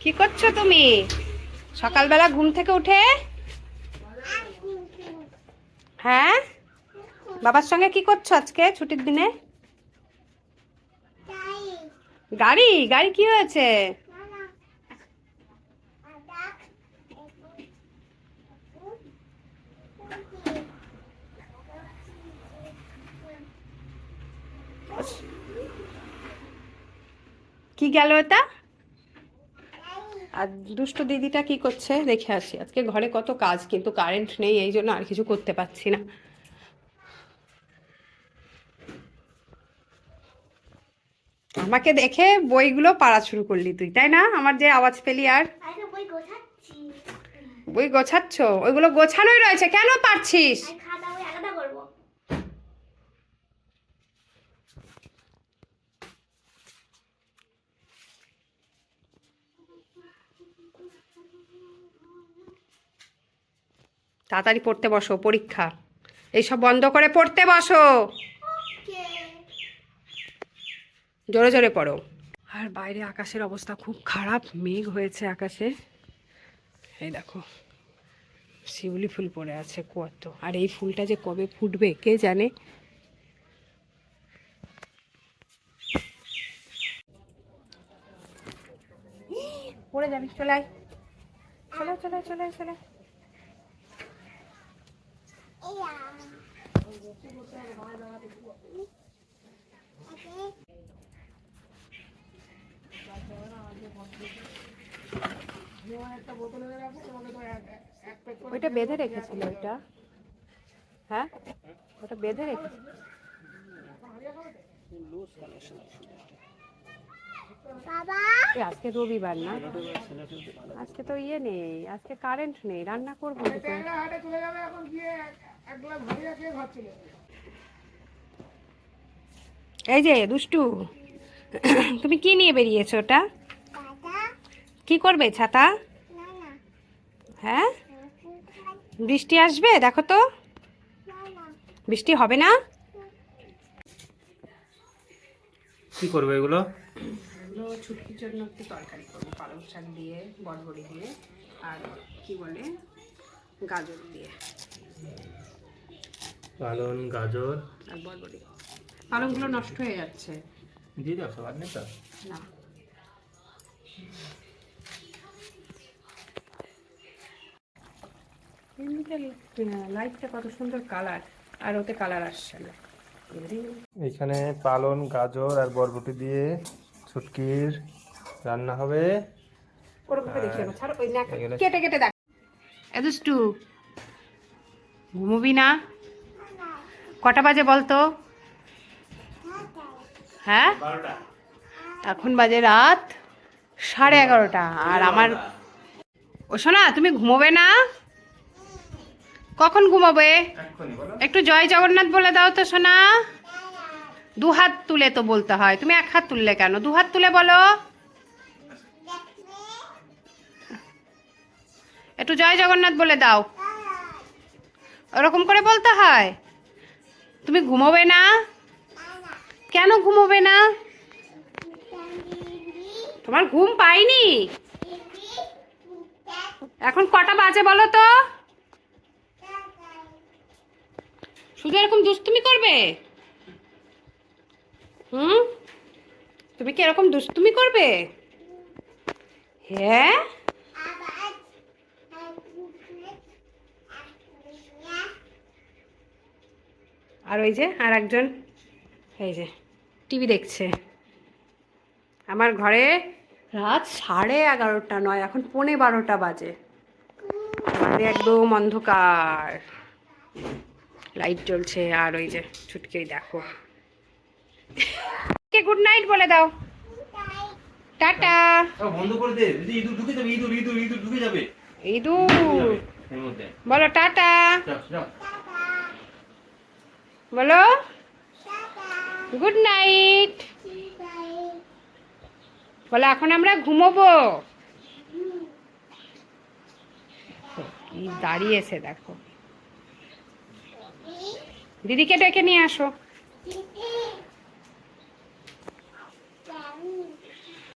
কি করছ তুমি? সকালবেলা ঘুম থেকে উঠে? হ্যাঁ? বাবার সঙ্গে কি করছ আজকে ছুটির দিনে? গাড়ি। গাড়ি কি হয়েছে? কি গেল এটা? আর দুষ্টু দিদিটা কি করছে? দেখে আসি। আজকে ঘরে কত কাজ কিন্তু কারেন্ট নেই এই জন্য আর কিছু করতে পারছি না। আমাকে দেখে বইগুলো পাড়া শুরু করলি তুই তাই না? আমার যে আওয়াজ পেলি আর। বই গোছাচ্ছি। বই গোছাচ্ছ? ওইগুলো গোছানোই রয়েছে। কেন পারছিস আর খাতা বই আলাদা করব তাড়াতাড়ি পড়তে বসো, পরীক্ষা। এইসব বন্ধ করে পড়তে বসো। জোরে জোরে পড়ো। আর বাইরে আকাশের অবস্থা খুব খারাপ, মেঘ হয়েছে আকাশে। এই দেখো, শিউলি ফুল পড়ে আছে কত। আর এই ফুলটা যে কবে ফুটবে, কে জানে? পড়ে যাবি, চলে আয়। চলে চলে চলে চলে ওইটা বেঁধে রেখেছিল ওইটা। হ্যাঁ? ওটা বেঁধে রেখেছিল আজকে রবিবার না? আজকে তো ইয়ে নেই, আজকে কারেন্ট নেই, রান্না করব? এই যে দুষ্টু তুমি কি নিয়ে বেরিয়েছো ওটা? দাদা কি করবে ছাতা? না না। হ্যাঁ? বৃষ্টি আসবে দেখো তো। না না। বৃষ্টি হবে না? কি করবে এগুলো? এগুলো ছুটকির জন্য একটু তরকারি করব পালং শাক দিয়ে বড়বড়ি দিয়ে আর কি বলে গাজর দিয়ে। পালন গাজর। আর পালংগুলো নষ্ট হয়ে যাচ্ছে। দিয়ে দাও সব নেই তো? না। লাইটটা কত সুন্দর কালার আর ওতে কালার আসছে না। এইখানে পালন গাজর আর বরবটি দিয়ে ছুটকির রান্না হবে। কেটে কেটে দেখ। এ দুষ্টু ঘুমোবি না। কটা বাজে বলতো? হ্যাঁ? এখন বাজে রাত সাড়ে এগারোটা। আর আমার ও শোনা তুমি ঘুমোবে না? কখন ঘুমাবে? একটু জয় জগন্নাথ বলে দাও তো সোনা। দু হাত তুলে তো বলতে হয়। তুমি এক হাত তুললে কেন? দু হাত তুলে বলো। একটু জয় জগন্নাথ বলে দাও। ওরকম করে বলতে হয়? তুমি ঘুমোবে না? কেন ঘুমোবে না? তোমার ঘুম পাইনি? এখন কটা বাজে বলো তো? শুধু এরকম দুষ্টুমি করবে? হুম? তুমি কি এরকম দুষ্টুমি করবে? হ্যাঁ? আর ওই যে আর একজন এই যে টিভি দেখছে। আমার ঘরে রাত সাড়ে এগারোটা নয় এখন পৌনে বারোটা বাজে। একদম অন্ধকার। লাইট জ্বলছে আর ওই যে ছুটকেই দেখো। কে গুড নাইট বলে দাও। টাটা। বন্ধ করে দে। ইঁদুর ঢুকে যাবে ইঁদুর ইঁদুর ইঁদুর ঢুকে যাবে। ইঁদুর। বলো টাটা। বলো। গুড নাইট বলো এখন আমরা ঘুমোবো। কি দাঁড়িয়েছে দেখো। দিদিকে ডেকে নিয়ে আসো।